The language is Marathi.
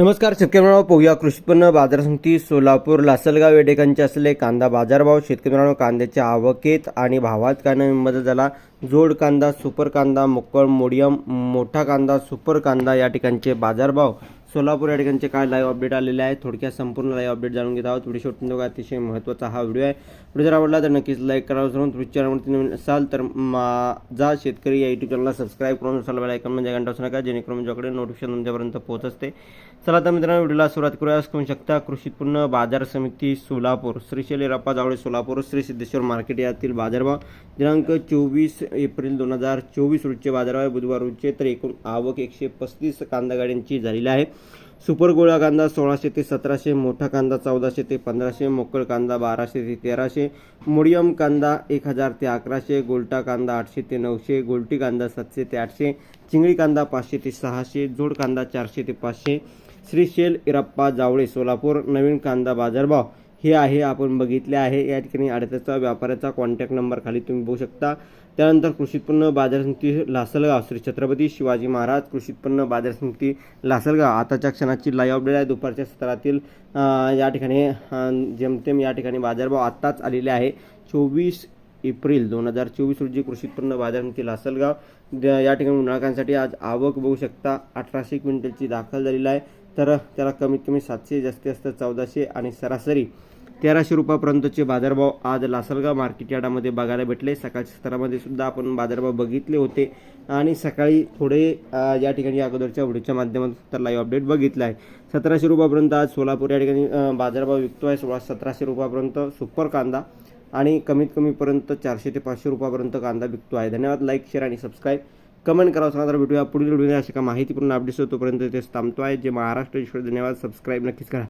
नमस्कार शेतकरी मित्रांनो पाहूया कृषी उत्पन्न बाजार समिती सोलापूर लासलगाव या असलेले कांदा बाजारभाव. शेतकरी मित्रांनो कांद्याच्या आवकेत आणि भावात कांदा मदत झाला? जोड कांदा सुपर कांदा मोकळ मोडियम मोठा कांदा सुपर कांदा या ठिकाणचे बाजारभाव. सोलापूर या ठिकाणचे काय लाईव्ह अपडेट आलेले आहे थोडक्यात संपूर्ण लाईव्ह अपडेट जाणून घेत आहोत. व्हिडिओ शेवटून बघा अतिशय महत्त्वाचा हा व्हिडिओ आहे. व्हिडिओ जर आवडला तर नक्कीच लाईक करा. विसरून तुम्ही चॅनलवरती नवीन असाल तर माझा शेतकरी या युट्यूब चॅनलला सबस्क्राईब करून असाल बेल आयकॉन म्हणजे घंटा असू नका. जेणेकरून तुमच्याकडे नोटिफिकेशन तुमच्यापर्यंत पोहोच असते चला तर मित्रांनो व्हिडिओला सुरुवात करूया. करू शकता कृषीपूर्ण बाजार समिती सोलापूर श्री शैलीराप्पा जावळे सोलापूर श्री सिद्धेश्वर मार्केट यातील बाजारभाव दिनांक चोवीस एप्रिल दोन हजार चोवीस रोजचे बाजारभाव आहे. बुधवार रोजचे तर एकूण आवक एकशे पस्तीस कांदा गाड्यांची झालेली आहे. सुपर गोळा कांदा सोळाशे ते सतराशे मोठा कांदा चौदाशे ते पंधराशे मोकळ कांदा बाराशे ते तेराशे मोडियम कांदा एक हजार ते अकराशे गोलटा कांदा आठशे ते नऊशे गोलटी कांदा सातशे ते आठशे चिंगळी कांदा पाचशे ते सहाशे जोड कांदा चारशे ते पाचशे श्रीशेल इराप्पा इरप्पा जावळे सोलापूर नवीन कांदा बाजारभाव हे आहे आपण बघितले आहे. या ठिकाणी आडत्याचा व्यापाऱ्याचा कॉन्टॅक्ट नंबर खाली तुम्ही बघू शकता. त्यानंतर कृषी उत्पन्न बाजार समिती लासलगाव श्री छत्रपती शिवाजी महाराज कृषी उत्पन्न बाजार समिती लासलगाव. आताच्या क्षणाची लाईव्ह अपडेट आहे दुपारच्या सत्रातील या ठिकाणी जेमतेम या ठिकाणी बाजारभाव आत्ताच आलेले आहे. चोवीस एप्रिल दोन हजार चोवीस रोजी कृषी उत्पन्न बाजार समिती लासलगाव. द- या ठिकाणी उन्हाळकांसाठी आज आवक बघू शकता. अठराशे क्विंटलची दाखल झालेली आहे. तर त्याला कमीत कमी सातशे जास्तीत जास्त चौदाशे आणि सरासरी तेराशे रुपयापर्यंतचे बाजारभाव आज लासलगाव मार्केट यार्डामध्ये बघायला भेटले. सकाळच्या सत्रामध्ये सुद्धा आपण बाजारभाव बघितले होते. आणि सकाळी थोडे या ठिकाणी अगोदरच्या व्हिडिओच्या माध्यमातून तर लाईव्ह अपडेट बघितला आहे. सतराशे रुपयापर्यंत आज सोलापूर या ठिकाणी बाजारभाव विकतो आहे. सोळा सतराशे रुपयापर्यंत सुपर कांदा आणि कमीत कमीपर्यंत चारशे ते पाचशे रुपयापर्यंत कांदा विकतो आहे. धन्यवाद. लाईक शेअर आणि सबस्क्राईब कमेंट करा सांगा तर भेटूया पुढील व्हिडिओ अशा का माहितीपूर्ण अपडेट्स तोपर्यंत तेच थांबतो आहे. जे महाराष्ट्र ईश्वर धन्यवाद. सबस्क्राईब नक्कीच करा.